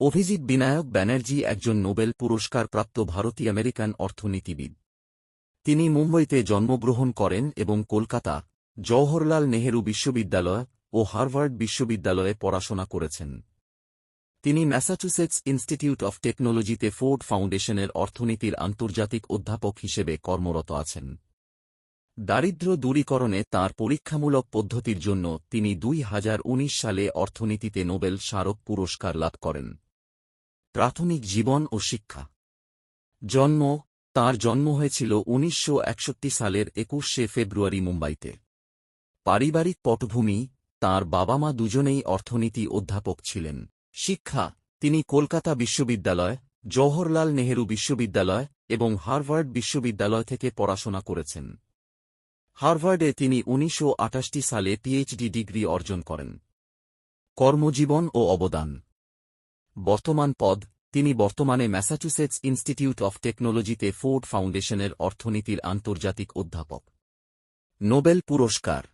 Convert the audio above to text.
অভিজিৎ বিনায়ক ব্যানার্জি একজন নোবেল পুরস্কারপ্রাপ্ত ভারতীয় আমেরিকান অর্থনীতিবিদ। তিনি মুম্বইতে জন্মগ্রহণ করেন এবং কলকাতা, জওহরলাল নেহেরু বিশ্ববিদ্যালয় ও হার্ভার্ড বিশ্ববিদ্যালয়ে পড়াশোনা করেছেন। তিনি ম্যাসাচুসেটস ইনস্টিটিউট অফ টেকনোলজিতে ফোর্ড ফাউন্ডেশনের অর্থনীতির আন্তর্জাতিক অধ্যাপক হিসেবে কর্মরত আছেন। দারিদ্র্য দূরীকরণে তাঁর পরীক্ষামূলক পদ্ধতির জন্য তিনি দুই হাজার উনিশ সালে অর্থনীতিতে নোবেল স্মারক পুরস্কার লাভ করেন। প্রাথমিক জীবন ও শিক্ষা। জন্ম, তাঁর জন্ম হয়েছিল উনিশশো একষট্টি সালের একুশে ফেব্রুয়ারি মুম্বাইতে। পারিবারিক পটভূমি, তাঁর বাবা মা দুজনেই অর্থনীতি অধ্যাপক ছিলেন। শিক্ষা, তিনি কলকাতা বিশ্ববিদ্যালয়, জওহরলাল নেহেরু বিশ্ববিদ্যালয় এবং হার্ভার্ড বিশ্ববিদ্যালয় থেকে পড়াশোনা করেছেন। হার্ভার্ডে তিনি উনিশশো সালে পিএইচডি ডিগ্রি অর্জন করেন। কর্মজীবন ও অবদান। বর্তমান পদ, তিনি বর্তমানে ম্যাসাচুসেটস ইনস্টিটিউট অফ টেকনোলজিতে ফোর্ড ফাউন্ডেশনের অর্থনীতির আন্তর্জাতিক অধ্যাপক। নোবেল পুরস্কার।